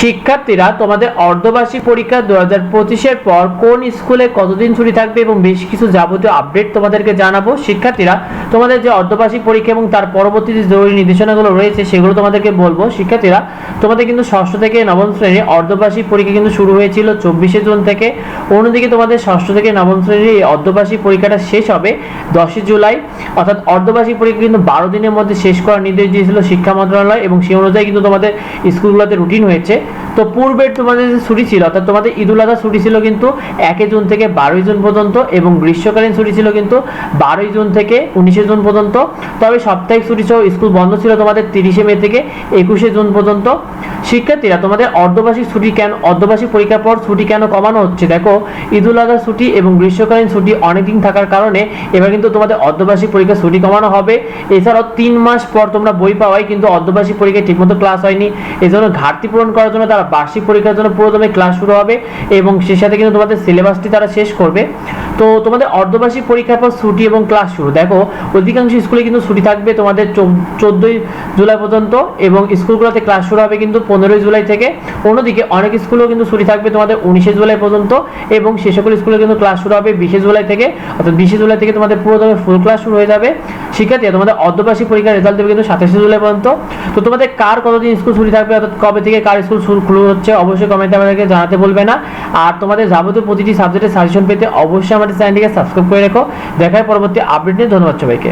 শিক্ষার্থীরা তোমাদের অর্ধবার্ষিক পরীক্ষা দু হাজার পঁচিশের পর কোন স্কুলে কতদিন ছুটি থাকবে এবং বেশ কিছু যাবতীয় আপডেট তোমাদেরকে জানাব। শিক্ষার্থীরা, তোমাদের যে অর্ধবার্ষিক পরীক্ষা এবং তার পরবর্তী যে জরুরি নির্দেশনাগুলো রয়েছে সেগুলো তোমাদেরকে বলব। শিক্ষার্থীরা, তোমাদের কিন্তু ষষ্ঠ থেকে নবম শ্রেণির অর্ধবার্ষিক পরীক্ষা কিন্তু শুরু হয়েছিল চব্বিশে জুন থেকে। অন্যদিকে তোমাদের ষষ্ঠ থেকে নবম শ্রেণির এই অর্ধবার্ষিক পরীক্ষাটা শেষ হবে দশই জুলাই। অর্থাৎ অর্ধবার্ষিক পরীক্ষা কিন্তু বারো দিনের মধ্যে শেষ করার নির্দেশ দিয়েছিল শিক্ষা মন্ত্রণালয় এবং সেই অনুযায়ী কিন্তু তোমাদের স্কুলগুলোতে রুটিন হয়েছে। তো পূর্বের তোমাদের যে ছুটি ছিল, অর্থাৎ তোমাদের ঈদুল আজহা ছুটি ছিল কিন্তু একই জুন থেকে বারোই জুন পর্যন্ত এবং গ্রীষ্মকালীন ছুটি ছিল কিন্তু বারোই জুন থেকে উনিশে জুন পর্যন্ত। তবে সাপ্তাহিক ছুটি সহ স্কুল বন্ধ ছিল তোমাদের তিরিশে মে থেকে একুশে জুন পর্যন্ত। শিক্ষার্থীরা, তোমাদের অর্ধবার্ষিক ছুটি কেন, অর্ধবার্ষিক পরীক্ষার পর ছুটি কেন কমানো হচ্ছে? দেখো, ঈদুল আজহা ছুটি এবং গ্রীষ্মকালীন ছুটি অনেকদিন থাকার কারণে এবার কিন্তু তোমাদের অর্ধবার্ষিক পরীক্ষা ছুটি কমানো হবে। এছাড়াও তিন মাস পর তোমরা বই পাওয়াই কিন্তু অর্ধবার্ষিক পরীক্ষায় ঠিকমতো ক্লাস হয়নি। এই জন্য ঘাটতি পূরণ করার জন্য তারা বার্ষিক পরীক্ষার জন্য পুরোদমে ক্লাস শুরু হবে এবং সেই সাথে কিন্তু তোমাদের সিলেবাসটি তারা শেষ করবে। তো তোমাদের অর্ধবার্ষিক পরীক্ষার পর ছুটি এবং ক্লাস শুরু। দেখো, অধিকাংশ স্কুলে কিন্তু ছুটি থাকবে তোমাদের চোদ্দোই জুলাই পর্যন্ত এবং স্কুলগুলোতে ক্লাস শুরু হবে কিন্তু পনেরোই জুলাই থেকে। অন্যদিকে অনেক স্কুলেও কিন্তু ছুটি থাকবে তোমাদের উনিশে জুলাই পর্যন্ত এবং সে সকল স্কুলে কিন্তু ক্লাস শুরু হবে বিশে জুলাই থেকে। অর্থাৎ বিশে জুলাই থেকে তোমাদের পুরোদমে ফুল ক্লাস শুরু হয়ে যাবে। শিক্ষার্থী তোমাদের অর্ধবার্ষিক পরীক্ষার রেজাল্ট দেবে কিন্তু সাতাশে জুলাই পর্যন্ত। তো তোমাদের কার কতদিন স্কুল ছুটি থাকবে, অর্থাৎ কবে থেকে কার স্কুল শুরু হচ্ছে, অবশ্যই কমেন্টে আমাদেরকে জানাতে বলবে না। আর তোমাদের যাবতীয় প্রতিটি সাবজেক্টের সাজেশন পেতে অবশ্যই আমাদের চ্যানেলটিকে সাবস্ক্রাইব করে রেখো। দেখায় পরবর্তী আপডেট নিয়ে ধন্যবাদ সবাইকে।